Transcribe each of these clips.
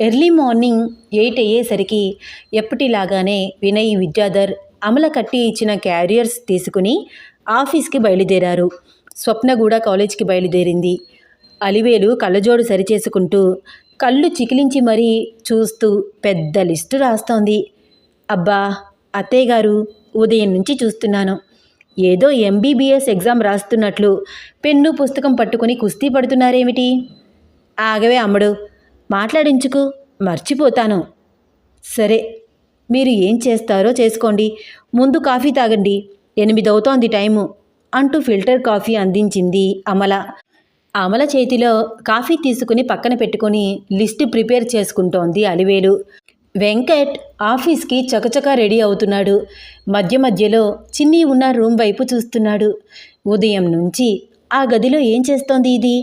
Early morning eight అయ్యేసరికి ఎప్పటిలాగానే వినయ్ విద్యాధర్ అమల కట్టి ఇచ్చిన క్యారియర్స్ తీసుకుని ఆఫీస్కి బయలుదేరారు. స్వప్న కూడా కాలేజ్కి బయలుదేరింది. అలివేలు కళ్ళజోడు సరిచేసుకుంటూ కళ్ళు చికిలించి మరీ చూస్తూ పెద్ద లిస్టు రాస్తోంది. అబ్బా అత్తయ్య గారు ఉదయం నుంచి చూస్తున్నాను. ఏదో ఎంబీబీఎస్ ఎగ్జామ్ రాస్తున్నట్లు పెన్ను పుస్తకం పట్టుకుని కుస్తీ పడుతున్నారేమిటి? ఆగవే అమ్మడు. మాట్లాడించుకు మర్చిపోతాను. సరే మీరు ఏం చేస్తారో చేసుకోండి. ముందు కాఫీ తాగండి. ఎనిమిదవుతోంది టైము అంటూ ఫిల్టర్ కాఫీ అందించింది అమల. అమల చేతిలో కాఫీ తీసుకుని పక్కన పెట్టుకుని లిస్టు ప్రిపేర్ చేసుకుంటోంది అలివేలు. వెంకట్ ఆఫీస్కి చకచక రెడీ అవుతున్నాడు. మధ్య మధ్యలో చిన్ని ఉన్న రూమ్ వైపు చూస్తున్నాడు. ఉదయం నుంచి ఆ గదిలో ఏం చేస్తోంది ఇది?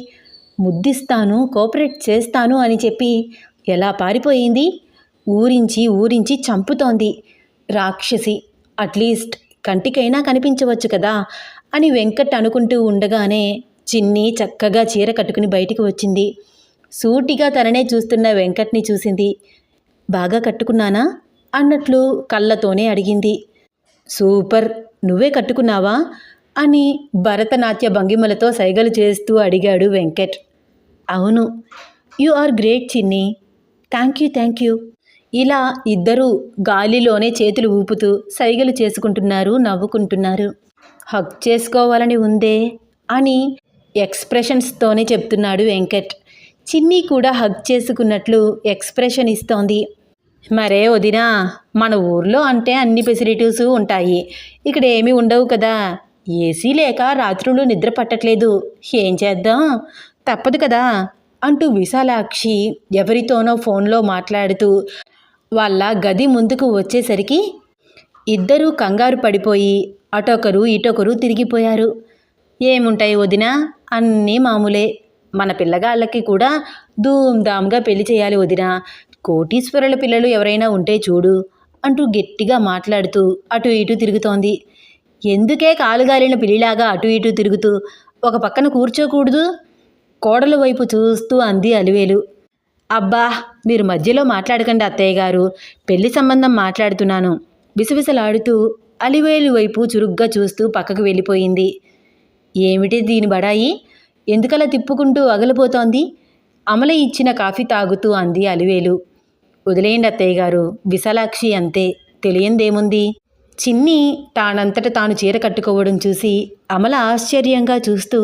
ముద్దిస్తాను కోఆపరేట్ చేస్తాను అని చెప్పి ఎలా పారిపోయింది? ఊరించి ఊరించి చంపుతోంది రాక్షసి. అట్లీస్ట్ కంటికైనా కనిపించవచ్చు కదా అని వెంకట్ అనుకుంటూ ఉండగానే చిన్ని చక్కగా చీర కట్టుకుని బయటికి వచ్చింది. సూటిగా తననే చూస్తున్న వెంకట్ని చూసింది. బాగా కట్టుకున్నానా? అన్నట్లు కళ్ళతోనే అడిగింది. సూపర్ నువ్వే కట్టుకున్నావా? అని భరతనాట్య భంగిమలతో సైగలు చేస్తూ అడిగాడు వెంకట్. అవును. You are great Chinni. Thank you thank you. ఇలా ఇద్దరూ గాలిలోనే చేతులు ఊపుతూ సైగలు చేసుకుంటున్నారు నవ్వుకుంటున్నారు. హక్ చేసుకోవాలని ఉందే అని ఎక్స్ప్రెషన్స్తోనే చెప్తున్నాడు వెంకట్. చిన్ని కూడా హగ్ చేసుకున్నట్లు ఎక్స్ప్రెషన్ ఇస్తోంది. మరే వదినా మన ఊర్లో అంటే అన్ని ఫెసిలిటీస్ ఉంటాయి. ఇక్కడ ఏమీ ఉండవు కదా. ఏసీ లేక రాత్రులు నిద్ర పట్టట్లేదు. ఏం చేద్దాం? తప్పదు కదా అంటూ విశాలాక్షి ఎవరితోనో ఫోన్లో మాట్లాడుతూ వాళ్ళ గది ముందుకు వచ్చేసరికి ఇద్దరూ కంగారు పడిపోయి అటొకరు ఇటొకరు తిరిగిపోయారు. ఏముంటాయి వదిన? అన్నీ మామూలే. మన పిల్లగాళ్ళకి కూడా ధూమ్ధామ్గా పెళ్ళి చేయాలి వదిన. కోటీశ్వరుల పిల్లలు ఎవరైనా ఉంటే చూడు అంటూ గట్టిగా మాట్లాడుతూ అటు ఇటు తిరుగుతోంది. ఎందుకే కాలుగాలిన పిల్లిలాగా అటు ఇటు తిరుగుతూ? ఒక పక్కన కూర్చోకూడదు? కోడల వైపు చూస్తూ అంది అలివేలు. అబ్బా మీరు మధ్యలో మాట్లాడకండి అత్తయ్య గారు. పెళ్ళి సంబంధం మాట్లాడుతున్నాను. బిసబిసలాడుతూ అలివేలు వైపు చురుగ్గా చూస్తూ పక్కకు వెళ్ళిపోయింది. ఏమిటి దీని బడాయి? ఎందుకలా తిప్పుకుంటూ అగలిపోతోంది? అమల ఇచ్చిన కాఫీ తాగుతూ అంది అలివేలు. వదిలేయండి అత్తయ్య గారు విశాలాక్షి అంతే. తెలియందేముంది? చిన్ని తానంతట తాను చీర కట్టుకోవడం చూసి అమల ఆశ్చర్యంగా చూస్తూ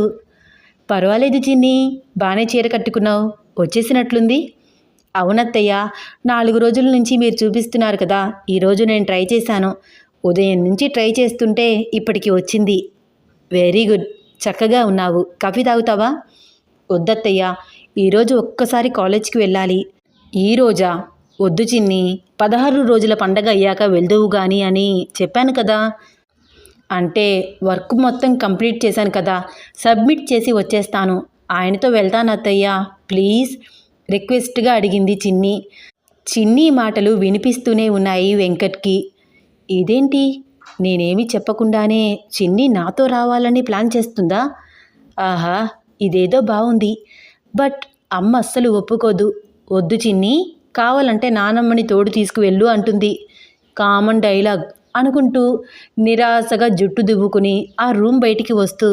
పర్వాలేదు చిన్ని బాగానే చీర కట్టుకున్నావు. వచ్చేసినట్లుంది. అవునత్తయ్య నాలుగు రోజుల నుంచి మీరు చూపిస్తున్నారు కదా ఈరోజు నేను ట్రై చేశాను. ఉదయం నుంచి ట్రై చేస్తుంటే ఇప్పటికి వచ్చింది. Very good. చక్కగా ఉన్నావు. కాఫీ తాగుతావా? వద్దత్తయ్య ఈరోజు ఒక్కసారి కాలేజ్కి వెళ్ళాలి. ఈ రోజా? వద్దు చిన్ని. పదహారు రోజుల పండగ అయ్యాక వెళ్దువు గాని అని చెప్పాను కదా. అంటే వర్క్ మొత్తం కంప్లీట్ చేశాను కదా సబ్మిట్ చేసి వచ్చేస్తాను. ఆయనతో వెళ్తాను అత్తయ్య. ప్లీజ్ రిక్వెస్ట్గా అడిగింది చిన్ని. చిన్ని మాటలు వినిపిస్తూనే ఉన్నాయి వెంకట్కి. ఇదేంటి? నేనేమి చెప్పకుండానే చిన్ని నాతో రావాలని ప్లాన్ చేస్తుందా? ఆహా ఇదేదో బాగుంది బట్ అమ్మ అస్సలు ఒప్పుకోదు. వద్దు చిన్ని కావాలంటే నానమ్మని తోడు తీసుకువెళ్ళు అంటుంది. Common dialogue. అనుకుంటూ నిరాశగా జుట్టు దువ్వుకుని ఆ రూమ్ బయటికి వస్తూ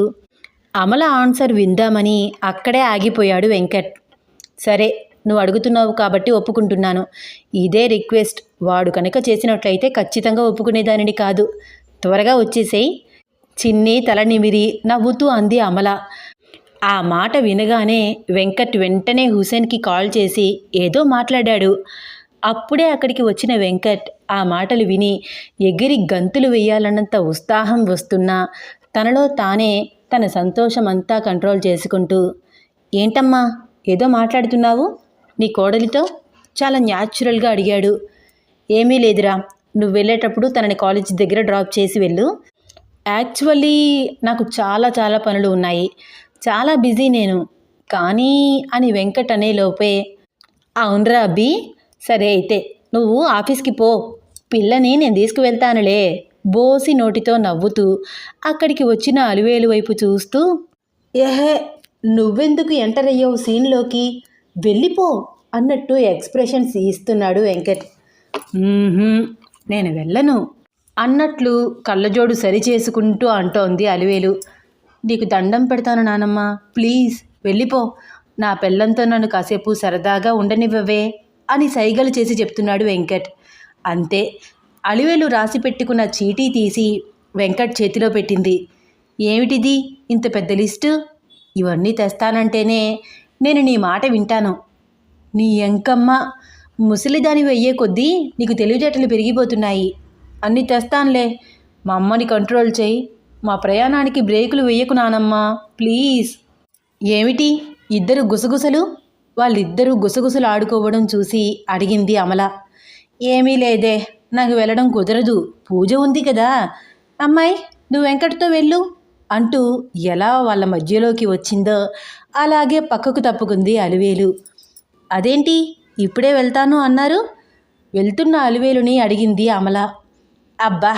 అమల ఆన్సర్ విందామని అక్కడే ఆగిపోయాడు వెంకట్. సరే నువ్వు అడుగుతున్నావు కాబట్టి ఒప్పుకుంటున్నాను. ఇదే రిక్వెస్ట్. వాడు కనుక చేసినట్లయితే ఖచ్చితంగా ఒప్పుకునేదానిని కాదు. త్వరగా వచ్చేసేయి. చిన్ని తల నిమిరి నవ్వుతూ అంది అమల. ఆ మాట వినగానే వెంకట్ వెంటనే హుసేన్కి కాల్ చేసి ఏదో మాట్లాడాడు. అప్పుడే అక్కడికి వచ్చిన వెంకట్ ఆ మాటలు విని ఎగిరి గంతులు వేయాలన్నంత ఉత్సాహం వస్తున్నా తనలో తానే తన సంతోషమంతా కంట్రోల్ చేసుకుంటూ ఏంటమ్మా ఏదో మాట్లాడుతున్నావు? నీ కోడలితో? చాలా న్యాచురల్గా అడిగాడు. ఏమీ లేదురా నువ్వు వెళ్ళేటప్పుడు తనని కాలేజ్ దగ్గర డ్రాప్ చేసి వెళ్ళు. యాక్చువల్లీ నాకు చాలా చాలా పనులు ఉన్నాయి. చాలా బిజీ నేను. కానీ అని వెంకట్ అనే లోపే అవునరా అబ్బి సరే అయితే నువ్వు ఆఫీస్కి పో. పిల్లని నేను తీసుకువెళ్తానులే. బోసి నోటితో నవ్వుతూ అక్కడికి వచ్చిన అలివేలు వైపు చూస్తూ ఏహే నువ్వెందుకు ఎంటర్ అయ్యావు సీన్లోకి? వెళ్ళిపో అన్నట్టు ఎక్స్ప్రెషన్స్ ఇస్తున్నాడు వెంకట్. నేను వెళ్ళను అన్నట్లు కళ్ళజోడు సరి చేసుకుంటూ అంటోంది అలివేలు. నీకు దండం పెడతాను నానమ్మ ప్లీజ్ వెళ్ళిపో. నా పెళ్ళంతో నన్ను కాసేపు సరదాగా ఉండనివ్వవే. అని సైగలు చేసి చెప్తున్నాడు వెంకట్. అంతే అలివేలు రాసి పెట్టుకున్న చీటీ తీసి వెంకట్ చేతిలో పెట్టింది. ఏమిటిది? ఇంత పెద్ద లిస్టు? ఇవన్నీ తెస్తానంటేనే నేను నీ మాట వింటాను. నీ ఎంకమ్మ ముసలిదాని వెయ్యే కొద్దీ నీకు తెలివితేటలు పెరిగిపోతున్నాయి. అన్నీ తెస్తానులే. మా అమ్మని కంట్రోల్ చేయి. మా ప్రయాణానికి బ్రేకులు వేయకు నానమ్మా ప్లీజ్. ఏమిటి? ఇద్దరు గుసగుసలు? వాళ్ళిద్దరూ గుసగుసలు ఆడుకోవడం చూసి అడిగింది అమల. ఏమీ లేదే నాకు వెళ్ళడం కుదరదు పూజ ఉంది కదా. అమ్మాయి నువ్వు వెంకట్తో వెళ్ళు అంటూ ఎలా వాళ్ళ మధ్యలోకి వచ్చిందో అలాగే పక్కకు తప్పుకుంది అలివేలు. అదేంటి ఇప్పుడే వెళ్తాను అన్నారు? వెళ్తున్న అలివేలుని అడిగింది అమల. అబ్బా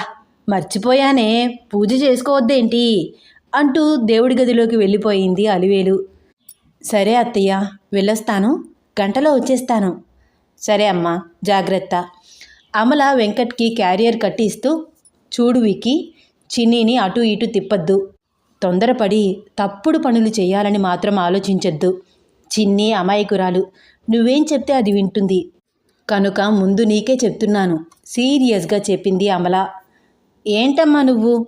మర్చిపోయానే పూజ చేసుకోవద్దేంటి? అంటూ దేవుడి గదిలోకి వెళ్ళిపోయింది అలివేలు. సరే అత్తయ్య వెళ్ళొస్తాను. గంటలో వచ్చేస్తాను. సరే అమ్మా జాగ్రత్త. అమల వెంకట్కి క్యారియర్ కట్టిస్తూ చూడు వికి చిన్నీని అటు ఇటు తిప్పద్దు. తొందరపడి తప్పుడు పనులు చేయాలని మాత్రం ఆలోచించొద్దు. చిన్ని అమాయకురాలు. నువ్వేం చెప్తే అది వింటుంది. కనుక ముందు నీకే చెప్తున్నాను. సీరియస్గా చెప్పింది అమల. ఏంటమ్మా నువ్వు?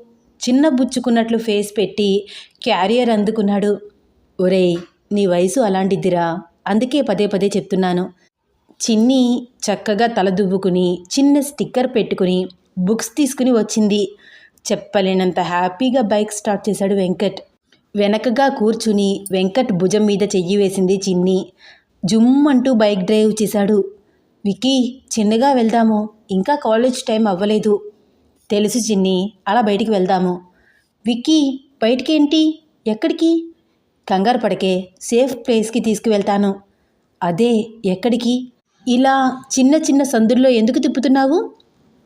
చిన్న బుచ్చుకున్నట్లు ఫేస్ పెట్టి క్యారియర్ అందుకున్నాడు. ఒరేయ్ నీ వయసు అలాంటిదిరా. అందుకే పదే పదే చెప్తున్నాను. చిన్ని చక్కగా తల దువ్వుకుని చిన్న స్టిక్కర్ పెట్టుకుని బుక్స్ తీసుకుని వచ్చింది. చెప్పలేనంత హ్యాపీగా బైక్ స్టార్ట్ చేశాడు వెంకట్. వెనకగా కూర్చుని వెంకట్ భుజం మీద చెయ్యి వేసింది చిన్ని. జుమ్ అంటూ బైక్ డ్రైవ్ చేశాడు. వికీ చిన్నగా వెళ్దాము. ఇంకా కాలేజ్ టైం అవ్వలేదు. తెలుసు చిన్ని అలా బయటికి వెళ్దాము. విక్కీ బయటికేంటి? ఎక్కడికి? కంగారు పడకే సేఫ్ ప్లేస్కి తీసుకువెళ్తాను. అదే ఎక్కడికి? ఇలా చిన్న చిన్న సందుల్లో ఎందుకు తిప్పుతున్నావు?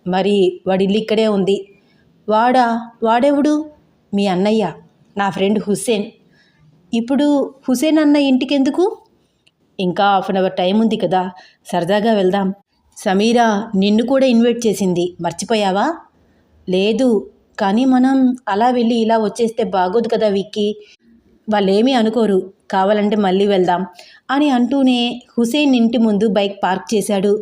మరి వాడిల్లు ఇక్కడే ఉంది. వాడా వాడెవడు? మీ అన్నయ్య నా ఫ్రెండ్ హుస్సేన్. ఇప్పుడు హుసేన్ అన్న ఇంటికెందుకు? ఇంకా హాఫ్ అన్ అవర్ టైం ఉంది కదా సరదాగా వెళ్దాం. సమీరా నిన్ను కూడా ఇన్వైట్ చేసింది మర్చిపోయావా? లేదు కానీ మనం అలా వెళ్ళి ఇలా వచ్చేస్తే బాగోదు కదా విక్కీ. వాళ్ళేమీ అనుకోరు. కావాలంటే మళ్ళీ వెళ్దాం అని అంటూనే హుసేన్ ఇంటి ముందు బైక్ పార్క్ చేశాడు.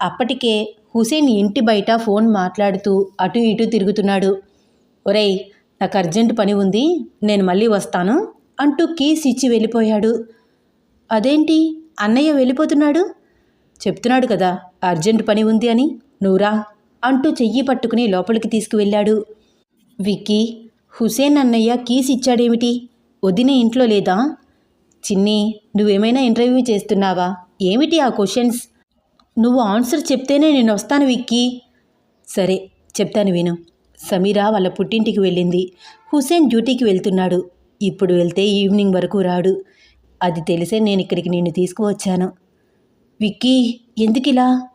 అప్పటికే హుసేన్ ఇంటి బయట ఫోన్ మాట్లాడుతూ అటు ఇటు తిరుగుతున్నాడు. ఒరేయ్ నాకు అర్జెంట్ పని ఉంది. నేను మళ్ళీ వస్తాను అంటూ కీస్ ఇచ్చి వెళ్ళిపోయాడు. అదేంటి? అన్నయ్య వెళ్ళిపోతున్నాడు? చెప్తున్నాడు కదా అర్జెంట్ పని ఉంది అని. నువ్వురా అంటూ చెయ్యి పట్టుకుని లోపలికి తీసుకువెళ్ళాడు. విక్కీ హుసేన్ అన్నయ్య కీస్ ఇచ్చాడేమిటి? వదిన ఇంట్లో లేదా? చిన్ని నువ్వేమైనా ఇంటర్వ్యూ చేస్తున్నావా? ఏమిటి ఆ క్వశ్చన్స్? నువ్వు ఆన్సర్ చెప్తేనే నేను వస్తాను విక్కీ. సరే చెప్తాను విను. సమీరా వాళ్ళ పుట్టింటికి వెళ్ళింది. హుసేన్ డ్యూటీకి వెళ్తున్నాడు. ఇప్పుడు వెళ్తే ఈవినింగ్ వరకు రాడు. అది తెలిసే నేను ఇక్కడికి నిన్ను తీసుకువచ్చాను. విక్కీ ఎందుకిలా?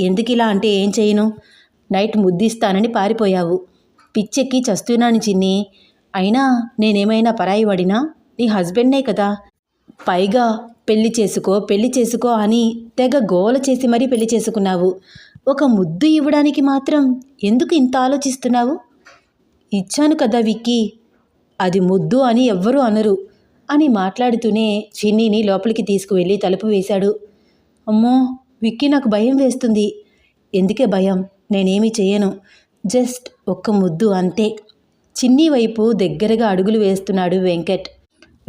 ఎందుకిలా అంటే ఏం చేయను? నైట్ ముద్దిస్తానని పారిపోయావు. పిచ్చెక్కి చస్తున్నాను చిన్ని. అయినా నేనేమైనా పరాయి పడినా నీ హస్బెండ్నే కదా. పైగా పెళ్ళి చేసుకో పెళ్ళి చేసుకో అని తెగ గోల చేసి మరీ పెళ్ళి చేసుకున్నావు. ఒక ముద్దు ఇవ్వడానికి మాత్రం ఎందుకు ఇంత ఆలోచిస్తున్నావు? ఇచ్చాను కదా విక్కీ. అది ముద్దు అని ఎవ్వరూ అనరు అని మాట్లాడుతూనే చిన్నీని లోపలికి తీసుకువెళ్ళి తలుపు వేశాడు. అమ్మో విక్కీ నాకు భయం వేస్తుంది. ఎందుకే భయం? నేనేమీ చేయను జస్ట్ ఒక్క ముద్దు అంతే. చిన్ని వైపు దగ్గరగా అడుగులు వేస్తున్నాడు వెంకట్.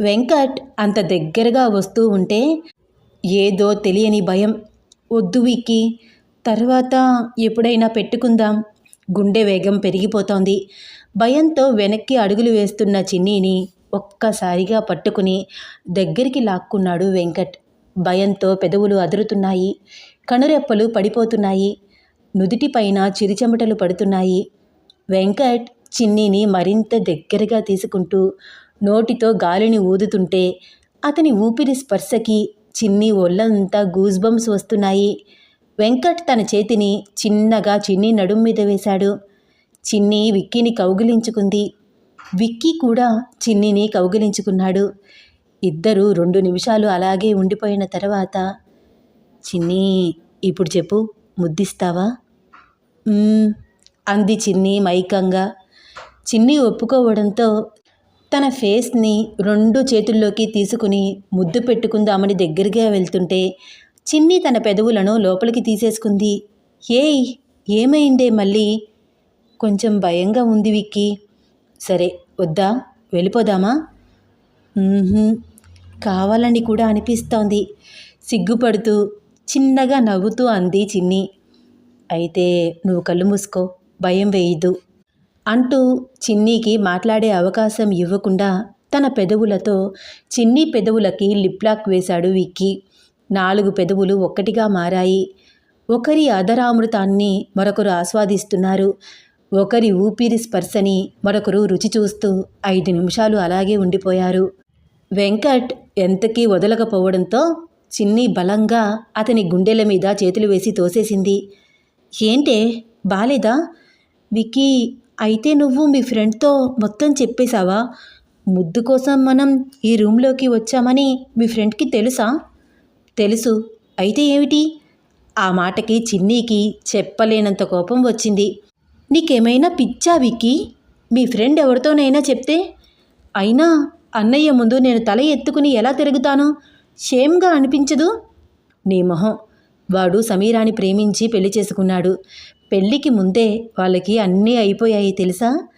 వెంకట్ అంత దగ్గరగా వస్తూ ఉంటే ఏదో తెలియని భయం. వద్దు విక్కీ తర్వాత ఎప్పుడైనా పెట్టుకుందాం. గుండె వేగం పెరిగిపోతోంది. భయంతో వెనక్కి అడుగులు వేస్తున్న చిన్నీని ఒక్కసారిగా పట్టుకుని దగ్గరికి లాక్కున్నాడు వెంకట్. భయంతో పెదవులు అదురుతున్నాయి. కనురెప్పలు పడిపోతున్నాయి. నుదుటిపైన చిరుచెమటలు పడుతున్నాయి. వెంకట్ చిన్నీని మరింత దగ్గరగా తీసుకుంటూ నోటితో గాలిని ఊదుతుంటే అతని ఊపిరి స్పర్శకి చిన్ని ఒళ్ళంతా గూజ్బంప్స్ వస్తున్నాయి. వెంకట్ తన చేతిని చిన్నగా చిన్ని నడుం మీద వేశాడు. చిన్ని విక్కీని కౌగిలించుకుంది. విక్కీ కూడా చిన్నిని కౌగిలించుకున్నాడు. ఇద్దరు రెండు నిమిషాలు అలాగే ఉండిపోయిన తర్వాత చిన్ని ఇప్పుడు చెప్పు ముద్దిస్తావా? అంది చిన్ని మైకంగా. చిన్ని ఒప్పుకోవడంతో తన ఫేస్ని రెండు చేతుల్లోకి తీసుకుని ముద్దు పెట్టుకుందామని దగ్గరగా వెళ్తుంటే చిన్ని తన పెదవులను లోపలికి తీసేసుకుంది. ఏయ్ ఏమైందే మళ్ళీ? కొంచెం భయంగా ఉంది విక్కి. సరే వద్దా? వెళ్ళిపోదామా? కావాలని కూడా అనిపిస్తోంది. సిగ్గుపడుతూ చిన్నగా నవ్వుతూ అంది చిన్ని. అయితే నువ్వు కళ్ళు మూసుకో భయం వేయదు అంటూ చిన్నీకి మాట్లాడే అవకాశం ఇవ్వకుండా తన పెదవులతో చిన్ని పెదవులకి లిప్లాక్ వేశాడు విక్కీ. నాలుగు పెదవులు ఒక్కటిగా మారాయి. ఒకరి అధరామృతాన్ని మరొకరు ఆస్వాదిస్తున్నారు. ఒకరి ఊపిరి స్పర్శని మరొకరు రుచి చూస్తూ ఐదు నిమిషాలు అలాగే ఉండిపోయారు. వెంకట్ ఎంతకీ వదలకపోవడంతో చిన్ని బలంగా అతని గుండెల మీద చేతులు వేసి తోసేసింది. ఏంటే? బాలేదా? వికీ అయితే నువ్వు మీ ఫ్రెండ్తో మొత్తం చెప్పేశావా? ముద్దు కోసం మనం ఈ రూమ్లోకి వచ్చామని మీ ఫ్రెండ్కి తెలుసా? తెలుసు. అయితే ఏమిటి? ఆ మాటకి చిన్నీకి చెప్పలేనంత కోపం వచ్చింది. నీకేమైనా పిచ్చా విక్కి? మీ ఫ్రెండ్ ఎవరితోనైనా చెప్తే? అయినా అన్నయ్య ముందు నేను తల ఎత్తుకుని ఎలా తిరుగుతాను? షేమ్గా అనిపించదు? నీ మొహం. వాడు సమీరాని ప్రేమించి పెళ్ళి చేసుకున్నాడు. పెళ్ళికి ముందే వాళ్ళకి అన్నీ అయిపోయాయి తెలుసా?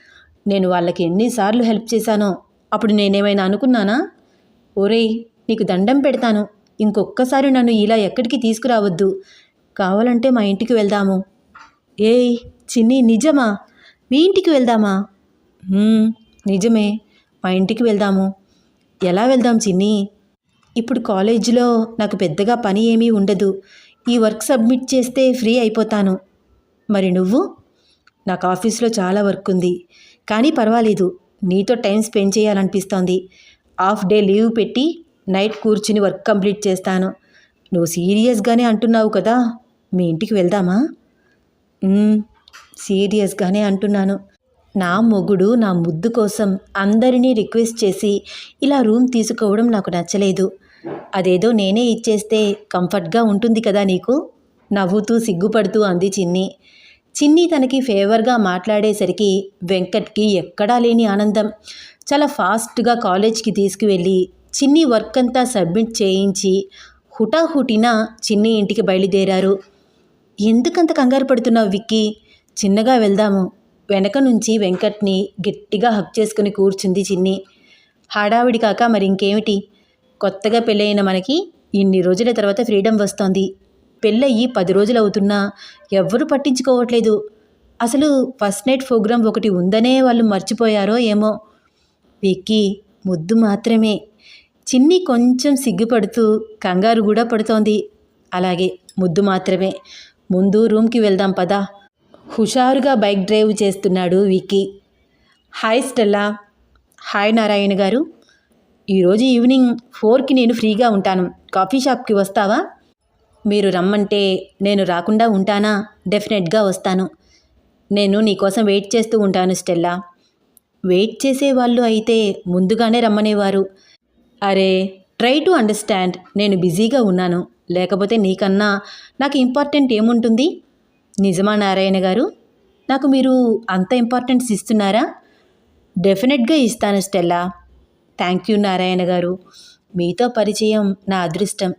నేను వాళ్ళకి ఎన్నిసార్లు హెల్ప్ చేశానో. అప్పుడు నేనేమైనా అనుకున్నానా? ఒరేయ్ నీకు దండం పెడతాను. ఇంకొక్కసారి నన్ను ఇలా ఎక్కడికి తీసుకురావద్దు. కావాలంటే మా ఇంటికి వెళ్దాము. ఏయ్ చిన్ని నిజమా? మీ ఇంటికి వెళ్దామా? నిజమే. మా ఇంటికి వెళ్దాము. ఎలా వెళ్దాం చిన్ని? ఇప్పుడు కాలేజీలో నాకు పెద్దగా పని ఏమీ ఉండదు. ఈ వర్క్ సబ్మిట్ చేస్తే ఫ్రీ అయిపోతాను. మరి నువ్వు? నాకు ఆఫీస్లో చాలా వర్క్ ఉంది కానీ పర్వాలేదు నీతో టైం స్పెండ్ చేయాలనిపిస్తోంది. హాఫ్ డే లీవ్ పెట్టి నైట్ కూర్చుని వర్క్ కంప్లీట్ చేస్తాను. నువ్వు సీరియస్గానే అంటున్నావు కదా మీ ఇంటికి వెళ్దామా? సీరియస్గానే అంటున్నాను. నా మొగుడు నా ముద్దు కోసం అందరినీ రిక్వెస్ట్ చేసి ఇలా రూమ్ తీసుకోవడం నాకు నచ్చలేదు. అదేదో నేనే ఇచ్చేస్తే కంఫర్ట్గా ఉంటుంది కదా నీకు? నవ్వుతూ సిగ్గుపడుతూ అంది చిన్ని. చిన్ని తనకి ఫేవర్గా మాట్లాడేసరికి వెంకట్కి ఎక్కడా లేని ఆనందం. చాలా ఫాస్ట్గా కాలేజ్కి తీసుకువెళ్ళి చిన్ని వర్క్ అంతా సబ్మిట్ చేయించి హుటాహుటిన చిన్ని ఇంటికి బయలుదేరారు. ఎందుకంత కంగారు పడుతున్నావు విక్కీ? చిన్నగా వెళ్దాము. వెనక నుంచి వెంకట్ని గట్టిగా హక్ చేసుకుని కూర్చుంది చిన్ని. హడావిడి కాక మరి ఇంకేమిటి కొత్తగా పెళ్ళైన మనకి ఇన్ని రోజుల తర్వాత ఫ్రీడమ్ వస్తోంది. పెళ్ళయ్యి పది రోజులు అవుతున్నా ఎవ్వరూ పట్టించుకోవట్లేదు. అసలు ఫస్ట్ నైట్ ప్రోగ్రాం ఒకటి ఉందనే వాళ్ళు మర్చిపోయారో ఏమో. విక్కీ ముద్దు మాత్రమే. చిన్ని కొంచెం సిగ్గుపడుతూ కంగారు కూడా పడుతోంది. అలాగే ముద్దు మాత్రమే. ముందు రూమ్కి వెళ్దాం పదా. హుషారుగా బైక్ డ్రైవ్ చేస్తున్నాడు Vicky. Hi Stella. Hi Narayana garu ఈరోజు ఈవినింగ్ ఫోర్కి నేను ఫ్రీగా ఉంటాను. కాఫీ షాప్కి వస్తావా? మీరు రమ్మంటే నేను రాకుండా ఉంటానా? డెఫినెట్గా వస్తాను. నేను నీకోసం వెయిట్ చేస్తూ ఉంటాను స్టెల్లా. వెయిట్ చేసేవాళ్ళు అయితే ముందుగానే రమ్మనేవారు. అరే ట్రై టు అండర్స్టాండ్. నేను బిజీగా ఉన్నాను. లేకపోతే నీకన్నా నాకు ఇంపార్టెంట్ ఏముంటుంది? నిజమా నారాయణ గారు? నాకు మీరు అంత ఇంపార్టెన్స్ ఇస్తున్నారా? డెఫినెట్గా ఇస్తాను స్టెల్లా. థ్యాంక్ యూ నారాయణ గారు. మీతో పరిచయం నా అదృష్టం.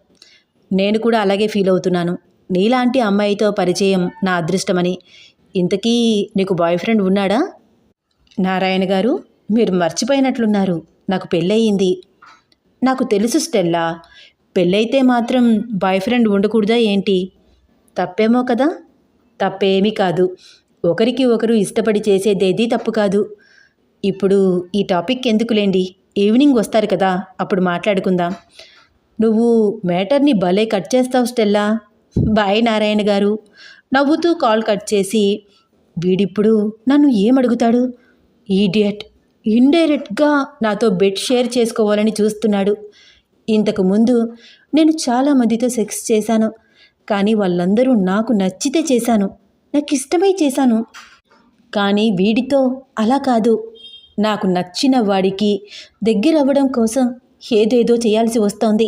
నేను కూడా అలాగే ఫీల్ అవుతున్నాను. నీలాంటి అమ్మాయితో పరిచయం నా అదృష్టమని. ఇంతకీ నీకు బాయ్ ఫ్రెండ్ ఉన్నాడా? నారాయణ గారు మీరు మర్చిపోయినట్లున్నారు. నాకు పెళ్ళయింది. నాకు తెలుసు స్టెల్లా. పెళ్ళైతే మాత్రం బాయ్ ఫ్రెండ్ ఉండకూడదా ఏంటి? తప్పేమో కదా. తప్పేమీ కాదు. ఒకరికి ఒకరు ఇష్టపడి చేసేదేది తప్పు కాదు. ఇప్పుడు ఈ టాపిక్ ఎందుకులేండి? ఈవినింగ్ వస్తారు కదా అప్పుడు మాట్లాడుకుందాం. నువ్వు మేటర్ని భలే కట్ చేస్తావు స్టెల్లా. బాయ్ నారాయణ గారు. నవ్వుతూ కాల్ కట్ చేసి వీడిప్పుడు నన్ను ఏమడుగుతాడు? ఈడియట్ ఇండైరెక్ట్గా నాతో బెడ్ షేర్ చేసుకోవాలని చూస్తున్నాడు. ఇంతకు ముందు నేను చాలామందితో సెక్స్ చేశాను కానీ వాళ్ళందరూ నాకు నచ్చితే చేశాను నాకు ఇష్టమై చేశాను. కానీ వీడితో అలా కాదు. నాకు నచ్చిన వాడికి దగ్గర అవ్వడం కోసం ఏదేదో చేయాల్సి వస్తోంది.